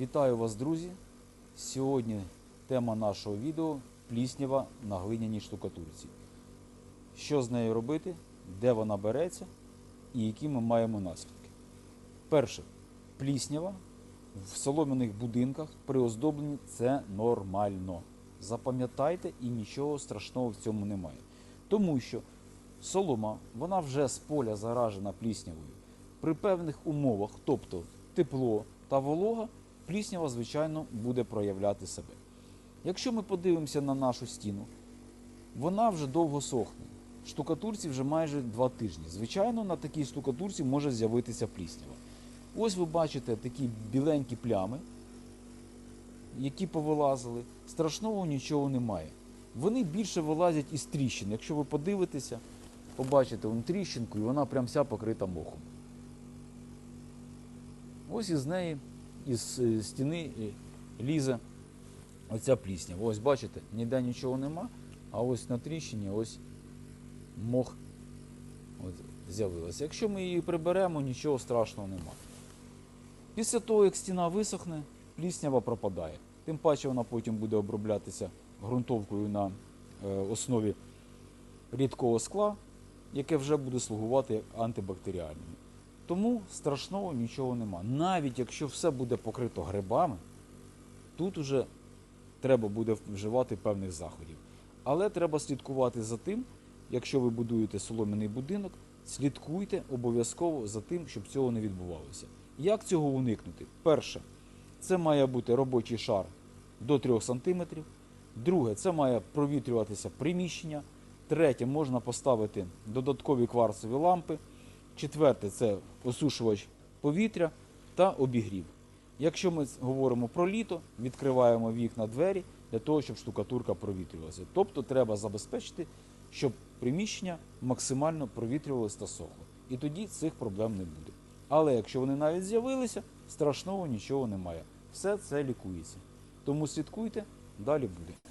Вітаю вас, друзі! Сьогодні тема нашого відео пліснява на глиняній штукатурці. Що з нею робити, де вона береться і які ми маємо наслідки. Перше, пліснява в солом'яних будинках при оздобленні це нормально. Запам'ятайте і нічого страшного в цьому немає. Тому що солома, вона вже з поля заражена пліснявою. При певних умовах, тобто тепло та волога, пліснява, звичайно, буде проявляти себе. Якщо ми подивимося на нашу стіну, вона вже довго сохне. Штукатурці вже майже два тижні. Звичайно, на такій штукатурці може з'явитися пліснява. Ось ви бачите такі біленькі плями, які повилазили. Страшного нічого немає. Вони більше вилазять із тріщин. Якщо ви подивитеся, побачите вон тріщинку, і вона прям вся покрита мохом. Ось із неї, із е, стіни е, лізе оця плісня. Ось бачите, ніде нічого нема, а ось на тріщині ось мох з'явилася. Якщо ми її приберемо, нічого страшного нема. Після того, як стіна висохне, пліснява пропадає. Тим паче вона потім буде оброблятися ґрунтовкою на е, основі рідкого скла, яке вже буде слугувати антибактеріальним. Тому страшного нічого нема. Навіть якщо все буде покрито грибами, тут уже треба буде вживати певних заходів. Але треба слідкувати за тим, якщо ви будуєте солом'яний будинок, слідкуйте обов'язково за тим, щоб цього не відбувалося. Як цього уникнути? Перше, це має бути робочий шар до 3 см. Друге, це має провітрюватися приміщення. Третє, можна поставити додаткові кварцеві лампи. Четверте це осушувач повітря та обігрів. Якщо ми говоримо про літо, відкриваємо вікна двері для того, щоб штукатурка провітрювалася. Тобто треба забезпечити, щоб приміщення максимально провітрювалося та сохло. І тоді цих проблем не буде. Але якщо вони навіть з'явилися, страшного нічого немає. Все це лікується. Тому слідкуйте, далі буде.